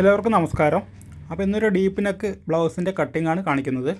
എല്ലാവർക്കും നമസ്കാരം. അപ്പോൾ ഇന്നൊരു ഡീപ്പ് നെക്ക് ബ്ലൗസിന്റെ കട്ടിംഗ് ആണ് കാണിക്കുന്നത്.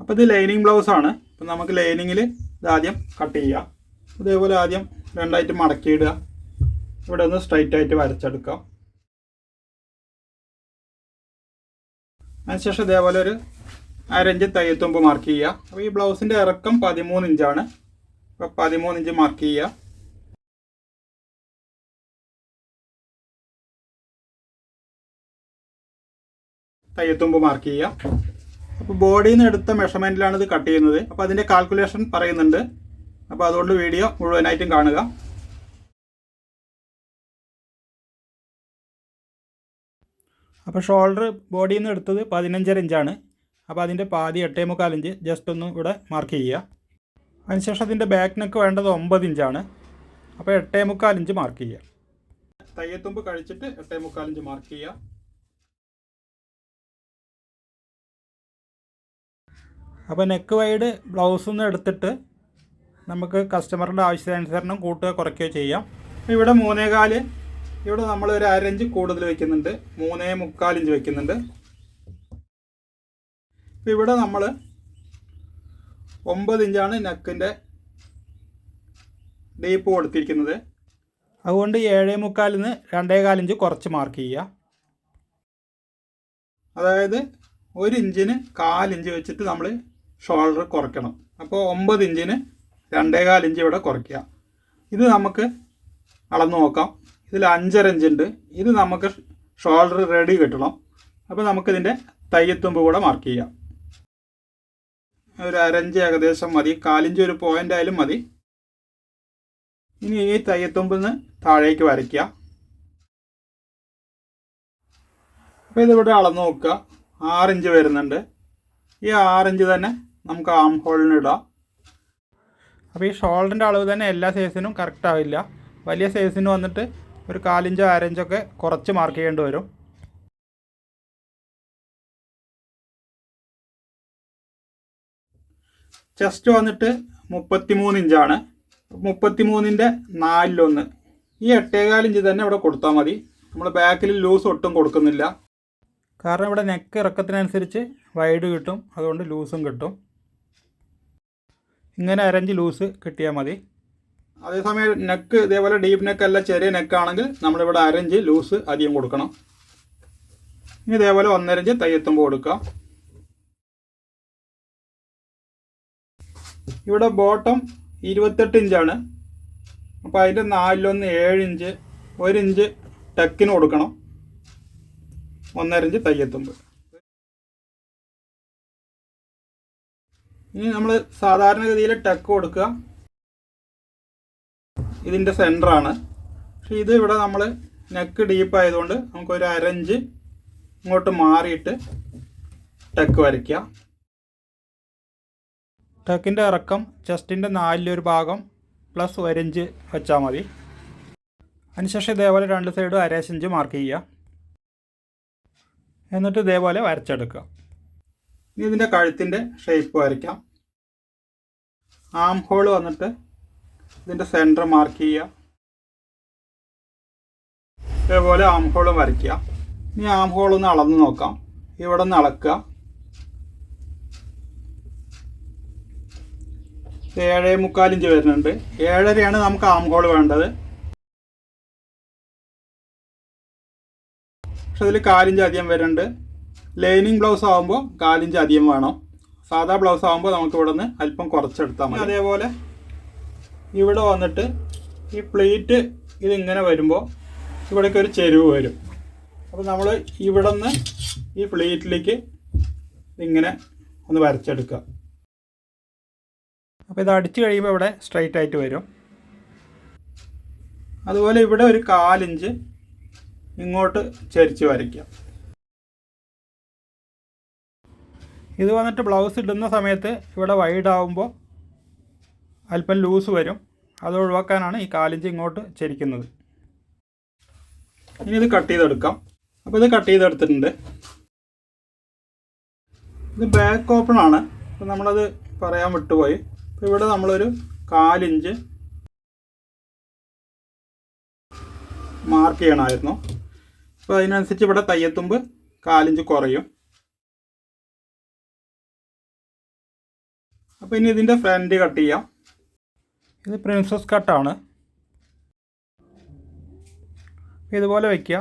അപ്പോൾ ഇത് ലൈനിങ് ബ്ലൗസ് ആണ്. അപ്പോൾ നമുക്ക് ലൈനിങ്ങിൽ ഇതാദ്യം കട്ട് ചെയ്യാം. ഇതേപോലെ ആദ്യം രണ്ടായിട്ട് മടക്കിയിടുക. ഇവിടെ ഒന്ന് സ്ട്രൈറ്റ് ആയിട്ട് വരച്ചെടുക്കാം. അതിനുശേഷം ഇതേപോലെ ഒരു അരഞ്ച് തയ്യത്തുമ്പ് മാർക്ക് ചെയ്യുക. അപ്പോൾ ഈ ബ്ലൗസിന്റെ ഇറക്കം പതിമൂന്ന് ഇഞ്ചാണ്. അപ്പോൾ പതിമൂന്ന് ഇഞ്ച് മാർക്ക് ചെയ്യുക. തയ്യത്തുമ്പ് മാർക്ക് ചെയ്യാം. അപ്പോൾ ബോഡിയിൽ നിന്ന് എടുത്ത മെഷർമെന്റിലാണ് ഇത് കട്ട് ചെയ്യുന്നത്. അപ്പോൾ അതിന്റെ കാൽക്കുലേഷൻ പറയുന്നുണ്ട്. അപ്പോൾ അതുകൊണ്ട് വീഡിയോ മുഴുവനായിട്ടും കാണുക. അപ്പോൾ ഷോൾഡർ ബോഡിയിൽ നിന്ന് എടുത്തത് പതിനഞ്ചര ഇഞ്ചാണ് അപ്പോൾ അതിന്റെ പാതി എട്ടേ മുക്കാൽ ഇഞ്ച് ജസ്റ്റ് ഒന്ന് ഇവിടെ മാർക്ക് ചെയ്യുക. അതിനുശേഷം അതിന്റെ ബാക്ക് നെക്ക് വേണ്ടത് ഒമ്പത് ഇഞ്ചാണ് അപ്പോൾ എട്ടേ മുക്കാൽ ഇഞ്ച് മാർക്ക് ചെയ്യുക. തയ്യത്തുമ്പ് കഴിച്ചിട്ട് എട്ടേ മുക്കാൽ ഇഞ്ച് മാർക്ക് ചെയ്യുക. അപ്പോൾ നെക്ക് വൈഡ് ബ്ലൗസ് ഒന്ന് എടുത്തിട്ട് നമുക്ക് കസ്റ്റമറിന്റെ ആവശ്യാനുസരണം കൂട്ടുക കുറയ്ക്കുകയോ ചെയ്യാം. ഇവിടെ മൂന്നേകാൽ ഇവിടെ നമ്മൾ ഒരു അരഞ്ച് കൂടുതൽ വയ്ക്കുന്നുണ്ട് മൂന്നേ മുക്കാലിഞ്ച് വയ്ക്കുന്നുണ്ട് ഇപ്പം ഇവിടെ നമ്മൾ ഒമ്പത് ഇഞ്ചാണ് നെക്കിന്റെ ഡീപ്പ് കൊടുത്തിരിക്കുന്നത്. അതുകൊണ്ട് ഏഴേ മുക്കാലിൽ നിന്ന് രണ്ടേ കാലിഞ്ച് കുറച്ച് മാർക്ക് ചെയ്യുക. അതായത് ഒരു ഇഞ്ചിന് കാലിഞ്ച് വെച്ചിട്ട് നമ്മൾ ഷോൾഡർ കുറയ്ക്കണം. അപ്പോൾ ഒമ്പത് ഇഞ്ചിന് രണ്ടേകാൽ ഇഞ്ച് ഇവിടെ കുറയ്ക്കുക. ഇത് നമുക്ക് അളന്ന് നോക്കാം. ഇതിൽ അഞ്ചര ഇഞ്ച് ഉണ്ട്. ഇത് നമുക്ക് ഷോൾഡർ റെഡി കിട്ടണം. അപ്പോൾ നമുക്കിതിന്റെ തയ്യത്തുമ്പ് കൂടെ മാർക്ക് ചെയ്യാം. ഒരു അരഞ്ച് ഏകദേശം മതി. കാലിഞ്ച് ഒരു പോയിന്റ് ആയാലും മതി. ഇനി ഈ തയ്യത്തുമ്പിന്ന് താഴേക്ക് വരയ്ക്കുക. അപ്പോൾ ഇതിവിടെ അളന്ന് നോക്കുക. ആറിഞ്ച് വരുന്നുണ്ട്. ഈ ആറിഞ്ച് തന്നെ നമുക്ക് ആം ഹോളിന് ഇടാം. അപ്പോൾ ഈ ഷോൾഡറിന്റെ അളവ് തന്നെ എല്ലാ സൈസിനും കറക്റ്റ് ആവില്ല. വലിയ സൈസിന് വന്നിട്ട് ഒരു കാലിഞ്ചോ അരഞ്ചൊക്കെ കുറച്ച് മാർക്ക് ചെയ്യേണ്ടി വരും. ചെസ്റ്റ് വന്നിട്ട് മുപ്പത്തിമൂന്ന് ഇഞ്ചാണ് മുപ്പത്തിമൂന്നിന്റെ നാലിലൊന്ന്. ഈ എട്ടേകാൽ ഇഞ്ച് തന്നെ ഇവിടെ കൊടുത്താൽ മതി. നമ്മൾ ബാക്കിൽ ലൂസ് ഒട്ടും കൊടുക്കുന്നില്ല. കാരണം ഇവിടെ നെക്ക് ഇറക്കത്തിനനുസരിച്ച് വൈഡ് കിട്ടും. അതുകൊണ്ട് ലൂസും കിട്ടും. ഇങ്ങനെ അരഞ്ച് ലൂസ് കിട്ടിയാൽ മതി. അതേസമയം നെക്ക് ഇതേപോലെ ഡീപ്പ് നെക്ക് അല്ല ചെറിയ നെക്കാണെങ്കിൽ നമ്മളിവിടെ അരഞ്ച് ലൂസ് അധികം കൊടുക്കണം. ഇനി ഇതേപോലെ ഒന്നരഞ്ച് തയ്യത്തുമ്പോൾ കൊടുക്കാം ഇവിടെ ബോട്ടം ഇരുപത്തെട്ട് ഇഞ്ചാണ് അപ്പോൾ അതിന്റെ നാലിലൊന്ന് ഏഴ് ഇഞ്ച് ഒരു ഇഞ്ച് ടെക്കിന് കൊടുക്കണം. ഒന്നരഞ്ച് തയ്യത്തുമ്പ്. ഇനി നമ്മൾ സാധാരണഗതിയിൽ ടക്ക് കൊടുക്കുക. ഇതിന്റെ സെന്ററാണ് പക്ഷേ ഇത് ഇവിടെ നമ്മൾ നെക്ക് ഡീപ്പ് ആയതുകൊണ്ട് നമുക്കൊരു അരഞ്ച് ഇങ്ങോട്ട് മാറിയിട്ട് ടക്ക് വരയ്ക്കുക ടക്കിന്റെ ഇറക്കം ചെസ്റ്റിന്റെ നാലിലൊരു ഭാഗം പ്ലസ് ഒരഞ്ച് വെച്ചാൽ മതി. അതിനുശേഷം ഇതേപോലെ രണ്ട് സൈഡും അരേശഞ്ച് മാർക്ക് ചെയ്യുക. എന്നിട്ട് ഇതേപോലെ വരച്ചെടുക്കുക. ഇനി ഇതിന്റെ കഴുത്തിന്റെ ഷേപ്പ് വരയ്ക്കാം. ആം ഹോൾ വന്നിട്ട് ഇതിന്റെ സെന്റർ മാർക്ക് ചെയ്യുക. ഇതേപോലെ ആം ഹോൾ വരയ്ക്കുക. ഇനി ആം ഹോൾ ഒന്ന് അളന്ന് നോക്കാം. ഇവിടെ നിന്ന് അളക്കുക. ഏഴേ മുക്കാലിഞ്ച് വരുന്നുണ്ട്. ഏഴരയാണ് നമുക്ക് ആം ഹോൾ വേണ്ടത്. പക്ഷെ അതിൽ കാലിഞ്ച് അധികം വരുന്നുണ്ട്. ലൈനിങ് ബ്ലൗസ് ആകുമ്പോൾ കാലിഞ്ച് അധികം വേണം. സാധാ ബ്ലൗസ് ആകുമ്പോൾ നമുക്ക് ഇവിടെ നിന്ന് അല്പം കുറച്ചെടുത്താൽ മതി. അതേപോലെ ഇവിടെ വന്നിട്ട് ഈ പ്ലേറ്റ് ഇതിങ്ങനെ വരുമ്പോൾ ഇവിടേക്ക് ഒരു ചെരുവ് വരും. അപ്പോൾ നമ്മൾ ഇവിടെ നിന്ന് ഈ പ്ലേറ്റിലേക്ക് ഇങ്ങനെ ഒന്ന് വരച്ചെടുക്കുക. അപ്പോൾ ഇത് അടിച്ചു കഴിയുമ്പോൾ ഇവിടെ സ്ട്രൈറ്റ് ആയിട്ട് വരും. അതുപോലെ ഇവിടെ ഒരു കാലിഞ്ച് ഇങ്ങോട്ട് ചരിച്ച് വരയ്ക്കാം. ഇത് വന്നിട്ട് ബ്ലൗസ് ഇടുന്ന സമയത്ത് ഇവിടെ വൈഡ് ആകുമ്പോൾ അല്പം ലൂസ് വരും. അത് ഒഴിവാക്കാനാണ് ഈ കാലിഞ്ച് ഇങ്ങോട്ട് ചരിക്കുന്നത്. ഇനി ഇത് കട്ട് ചെയ്തെടുക്കാം. അപ്പോൾ ഇത് കട്ട് ചെയ്തെടുത്തിട്ടുണ്ട്. ഇത് ബാക്ക് ഓപ്പൺ ആണ്. അപ്പോൾ നമ്മളത് പറയാൻ വിട്ടുപോയി. അപ്പോൾ ഇവിടെ നമ്മളൊരു കാലിഞ്ച് മാർക്ക് ചെയ്യണമായിരുന്നു. അപ്പോൾ അതിനനുസരിച്ച് ഇവിടെ തയ്യത്തുമ്പ് കാലിഞ്ച് കുറയും. അപ്പോൾ ഇനി ഇതിന്റെ ഫ്രണ്ട് കട്ട് ചെയ്യാം. ഇത് പ്രിൻസസ് കട്ടാണ് ഇതുപോലെ വയ്ക്കുക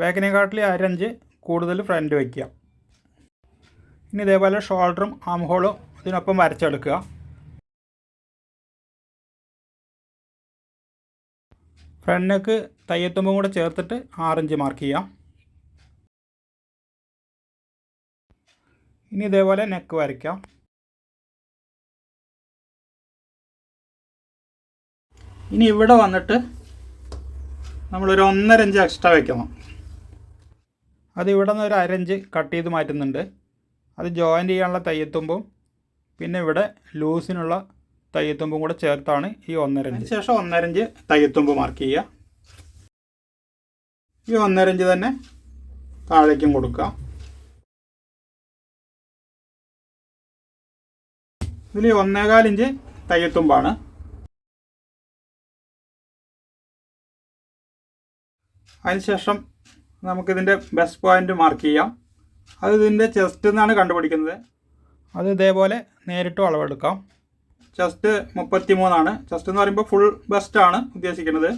വേഗനെക്കാട്ടിൽ അരഞ്ച് കൂടുതൽ ഫ്രണ്ട് വയ്ക്കുക ഇനി ഇതേപോലെ ഷോൾഡറും ആം ഹോളും ഇതിനൊപ്പം വരച്ചെടുക്കുക. ഫ്രണ്ടിനേക്ക് തയ്യത്തുമ്പും കൂടെ ചേർത്തിട്ട് ആറിഞ്ച് മാർക്ക് ചെയ്യാം. ഇനി ഇതേപോലെ നെക്ക് വരയ്ക്കാം. ഇനി ഇവിടെ വന്നിട്ട് നമ്മളൊരു ഒന്നര ഇഞ്ച് എക്സ്ട്രാ വെക്കണം. അത് ഇവിടെ നിന്ന് ഒരു അരഞ്ച് കട്ട് ചെയ്ത് മാറ്റുന്നുണ്ട്. അത് ജോയിന്റ് ചെയ്യാനുള്ള തയ്യത്തുമ്പും പിന്നെ ഇവിടെ ലൂസിനുള്ള തയ്യത്തുമ്പും കൂടെ ചേർത്താണ് ഈ ഒന്നര ഇഞ്ച് ശേഷം ഒന്നര ഇഞ്ച് തയ്യത്തുമ്പ് മാർക്ക് ചെയ്യുക. ഈ ഒന്നര ഇഞ്ച് തന്നെ താഴേക്കും കൊടുക്കുക. ഇതിൽ ഒന്നേകാൽ ഇഞ്ച് തയ്യത്തുമ്പാണ്. അതിനുശേഷം നമുക്കിതിന്റെ ബെസ്റ്റ് പോയിന്റ് മാർക്ക് ചെയ്യാം. അത് ഇതിന്റെ ചെസ്റ്റ് നിന്നാണ് കണ്ടുപിടിക്കുന്നത്. അത് ഇതേപോലെ നേരിട്ട് അളവെടുക്കാം. ചെസ്റ്റ് മുപ്പത്തി മൂന്നാണ് ചെസ്റ്റ് എന്ന് പറയുമ്പോൾ ഫുൾ ബെസ്റ്റാണ് ഉദ്ദേശിക്കുന്നത്.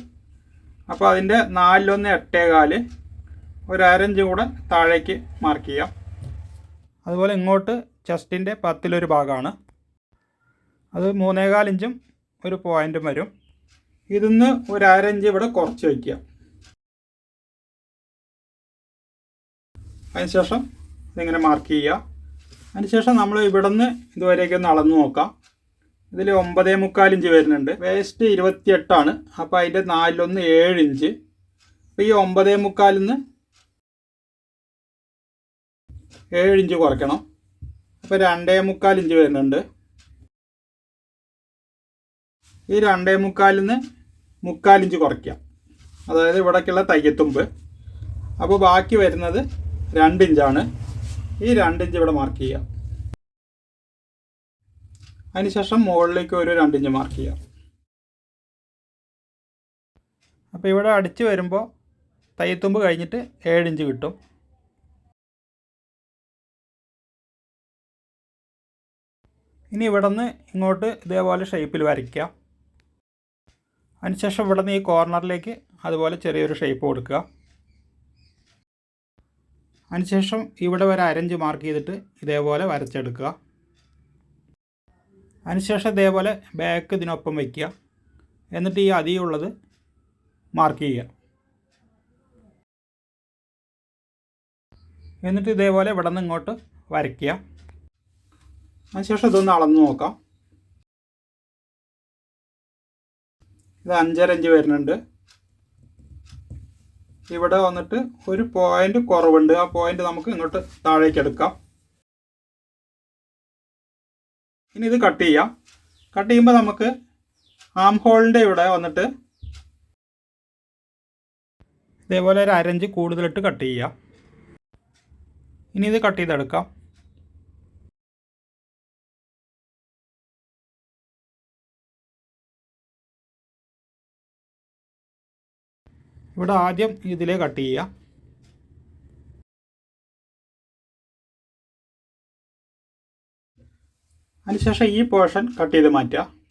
അപ്പോൾ അതിന്റെ നാലിലൊന്ന് എട്ടേകാൽ. ഒരു അരഞ്ചും കൂടെ താഴേക്ക് മാർക്ക് ചെയ്യാം. അതുപോലെ ഇങ്ങോട്ട് ചെസ്റ്റിന്റെ പത്തിലൊരു ഭാഗമാണ്. അത് മൂന്നേകാൽ ഇഞ്ചും ഒരു പോയിന്റും വരും. ഇതിന്ന് ഒരു അരഞ്ച് ഇവിടെ കുറച്ച് വയ്ക്കുക. അതിനുശേഷം ഇതിങ്ങനെ മാർക്ക് ചെയ്യുക. അതിനുശേഷം നമ്മൾ ഇവിടെ നിന്ന് ഇതുവരെയൊക്കെ ഒന്ന് അളന്ന് നോക്കാം. ഇതിൽ ഒമ്പതേ മുക്കാൽ ഇഞ്ച് വരുന്നുണ്ട്. വേസ്റ്റ് ഇരുപത്തിയെട്ടാണ്. അപ്പോൾ അതിന്റെ നാലിലൊന്ന് ഏഴ് ഇഞ്ച്. അപ്പോൾ ഈ ഒമ്പതേ മുക്കാലിൽ നിന്ന് ഏഴ് ഇഞ്ച് കുറയ്ക്കണം. അപ്പോൾ രണ്ടേ മുക്കാൽ ഇഞ്ച് വരുന്നുണ്ട്. ഈ രണ്ടേ മുക്കാലിൽ നിന്ന് മുക്കാലിഞ്ച് കുറയ്ക്കാം. അതായത് ഇവിടേക്കുള്ള തയ്യത്തുമ്പ്. അപ്പോൾ ബാക്കി വരുന്നത് രണ്ട് ഇഞ്ചാണ് ഈ രണ്ട് ഇഞ്ച് ഇവിടെ മാർക്ക് ചെയ്യാം. അതിനുശേഷം മുകളിലേക്ക് ഒരു രണ്ട് ഇഞ്ച് മാർക്ക് ചെയ്യാം. അപ്പോൾ ഇവിടെ അടിച്ച് വരുമ്പോൾ തയ്യത്തുമ്പ് കഴിഞ്ഞിട്ട് ഏഴ് ഇഞ്ച് കിട്ടും. ഇനി ഇവിടെ നിന്ന് ഇങ്ങോട്ട് ഇതേപോലെ ഷേപ്പിൽ വരയ്ക്കുക അതിനുശേഷം ഇവിടെ നിന്ന് ഈ കോർണറിലേക്ക് അതുപോലെ ചെറിയൊരു ഷേപ്പ് കൊടുക്കുക. അതിനുശേഷം ഇവിടെ വരെ അരഞ്ച് മാർക്ക് ചെയ്തിട്ട് ഇതേപോലെ വരച്ചെടുക്കുക. അതിനുശേഷം ഇതേപോലെ ബാക്ക് ഇതിനൊപ്പം വയ്ക്കുക എന്നിട്ട് ഈ അധികമുള്ളത് മാർക്ക് ചെയ്യുക. എന്നിട്ട് ഇതേപോലെ ഇവിടെ നിന്ന് ഇങ്ങോട്ട് വരയ്ക്കുക. അതിനുശേഷം ഇതൊന്ന് അളന്ന് നോക്കാം. ഇത് അഞ്ചര ഇഞ്ച് വരുന്നുണ്ട്. ഇവിടെ വന്നിട്ട് ഒരു പോയിന്റ് കുറവുണ്ട്. ആ പോയിന്റ് നമുക്ക് ഇങ്ങോട്ട് താഴേക്ക് എടുക്കാം. ഇനി ഇത് കട്ട് ചെയ്യാം. കട്ട് ചെയ്യുമ്പോൾ നമുക്ക് ആം ഹോളിന്റെ ഇവിടെ വന്നിട്ട് ഇതേപോലെ ഒരു അരഞ്ച് കൂടുതലിട്ട് കട്ട് ചെയ്യാം. ഇനി ഇത് കട്ട് ചെയ്തെടുക്കാം. ഇവിടെ ആദ്യം ഇതിലേ കട്ട് ചെയ്യുക. അതിനുശേഷം ഈ പോർഷൻ കട്ട് ചെയ്ത് മാറ്റുക.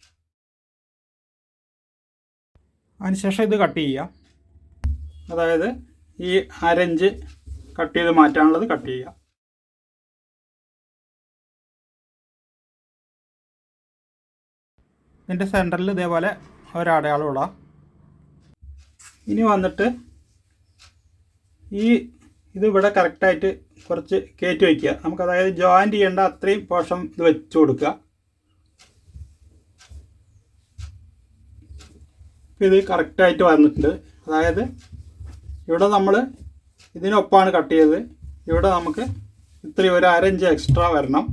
അതിനുശേഷം ഇത് കട്ട് ചെയ്യുക. അതായത് ഈ അരഞ്ച് കട്ട് ചെയ്ത് മാറ്റാനുള്ളത് കട്ട് ചെയ്യുക. ഇതിന്റെ സെന്ററിൽ ഇതേപോലെ ഒരടയാളം ഇടാം. ഇനി വന്നിട്ട് ഈ ഇത് ഇവിടെ കറക്റ്റായിട്ട് കുറച്ച് കയറ്റി വയ്ക്കുക. നമുക്ക് അതായത് ജോയിന്റ് ചെയ്യേണ്ട അത്രയും പോഷം ഇത് വെച്ച് കൊടുക്കുക. ഇത് കറക്റ്റായിട്ട് വന്നിട്ടുണ്ട്. അതായത് ഇവിടെ നമ്മൾ ഇതിനൊപ്പമാണ് കട്ട് ചെയ്തത്. ഇവിടെ നമുക്ക് ഇത്രയും ഒരു അരഞ്ച് എക്സ്ട്രാ വരണം.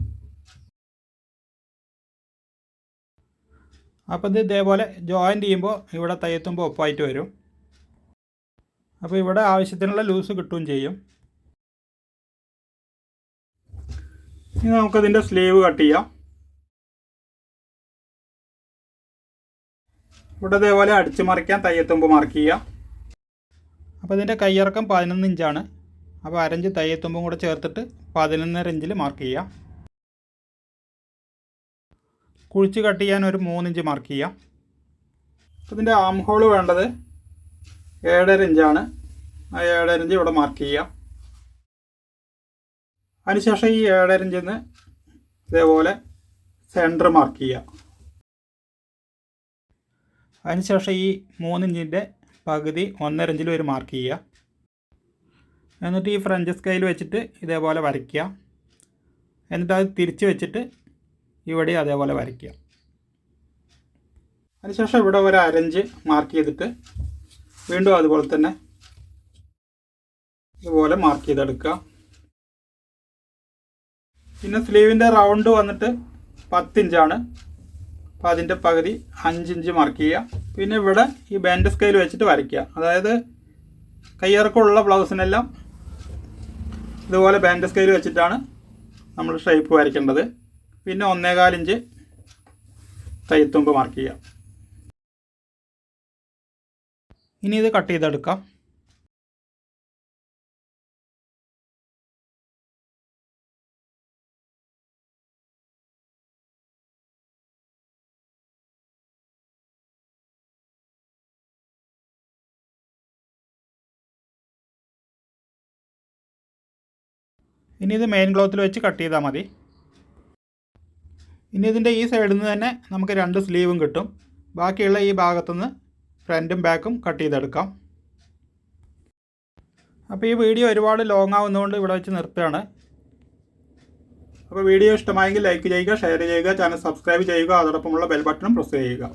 അപ്പോൾ ഇത് ഇതേപോലെ ജോയിന്റ് ചെയ്യുമ്പോൾ ഇവിടെ തയ്യത്തുമ്പോൾ ഒപ്പമായിട്ട് വരും. അപ്പോൾ ഇവിടെ ആവശ്യത്തിനുള്ള ലൂസ് കിട്ടുകയും ചെയ്യും. ഇനി നമുക്കതിന്റെ സ്ലീവ് കട്ട് ചെയ്യാം. ഇവിടെ ഇതേപോലെ അടിച്ചു മറിക്കാൻ തയ്യത്തുമ്പ് മാർക്ക് ചെയ്യാം. അപ്പോൾ ഇതിന്റെ കയ്യിറക്കം പതിനൊന്ന് ഇഞ്ചാണ്. അപ്പോൾ അരഞ്ച് തയ്യത്തുമ്പും കൂടെ ചേർത്തിട്ട് പതിനൊന്നര ഇഞ്ചിൽ മാർക്ക് ചെയ്യാം. കുഴിച്ച് കട്ട് ചെയ്യാൻ ഒരു മൂന്നിഞ്ച് മാർക്ക് ചെയ്യാം. ഇതിന്റെ ആം ഹോൾ വേണ്ടത് ഏഴര ഇഞ്ചാണ്. ആ ഏഴര ഇഞ്ച് ഇവിടെ മാർക്ക് ചെയ്യാം. അതിനുശേഷം ഈ ഏഴര ഇഞ്ചിൽ നിന്ന് ഇതേപോലെ സെന്റർ മാർക്ക് ചെയ്യാം. അതിനുശേഷം ഈ മൂന്നിഞ്ചിന്റെ പകുതി ഒന്നര ഇഞ്ചിൽ ഒരു മാർക്ക് ചെയ്യുക എന്നിട്ട് ഈ ഫ്രഞ്ച് സ്കെയിൽ വെച്ചിട്ട് ഇതേപോലെ വരയ്ക്കുക എന്നിട്ട് അത് തിരിച്ച് വെച്ചിട്ട് ഇവിടെ അതേപോലെ വരയ്ക്കുക അതിനുശേഷം ഇവിടെ ഒരു അരഞ്ച് മാർക്ക് ചെയ്തിട്ട് വീണ്ടും അതുപോലെ തന്നെ ഇതുപോലെ മാർക്ക് ചെയ്തെടുക്കുക. പിന്നെ സ്ലീവിന്റെ റൗണ്ട് വന്നിട്ട് പത്തിഞ്ചാണ്. അപ്പോൾ അതിന്റെ പകുതി അഞ്ചിഞ്ച് മാർക്ക് ചെയ്യുക. പിന്നെ ഇവിടെ ഈ ബാൻഡ് സ്കെയിൽ വെച്ചിട്ട് വരയ്ക്കുക. അതായത് കയ്യിറക്കമുള്ള ബ്ലൗസിനെല്ലാം ഇതുപോലെ ബാൻഡ് സ്കെയിൽ വെച്ചിട്ടാണ് നമ്മൾ ഷേപ്പ് വരയ്ക്കേണ്ടത്. പിന്നെ ഒന്നേകാലിഞ്ച് തയ്യത്തുമ്പ് മാർക്ക് ചെയ്യാം ഇനി ഇത് കട്ട് ചെയ്തെടുക്കാം. ഇനി ഇത് മെയിൻ ക്ലോത്തിൽ വെച്ച് കട്ട് ചെയ്താൽ മതി. ഇനി ഇതിന്റെ ഈ സൈഡിൽ നിന്ന് തന്നെ നമുക്ക് രണ്ട് സ്ലീവും കിട്ടും. ബാക്കിയുള്ള ഈ ഭാഗത്തുനിന്ന് ഫ്രണ്ടും ബാക്കും കട്ട് ചെയ്തെടുക്കാം. അപ്പോൾ ഈ വീഡിയോ ഒരുപാട് ലോങ് ആവുന്നതുകൊണ്ട് ഇവിടെ വെച്ച് നിർത്തുകയാണ്. അപ്പോൾ വീഡിയോ ഇഷ്ടമായെങ്കിൽ ലൈക്ക് ചെയ്യുക ഷെയർ ചെയ്യുക ചാനൽ സബ്സ്ക്രൈബ് ചെയ്യുക അതോടൊപ്പമുള്ള ബെൽ ബട്ടണും പ്രസ് ചെയ്യുക.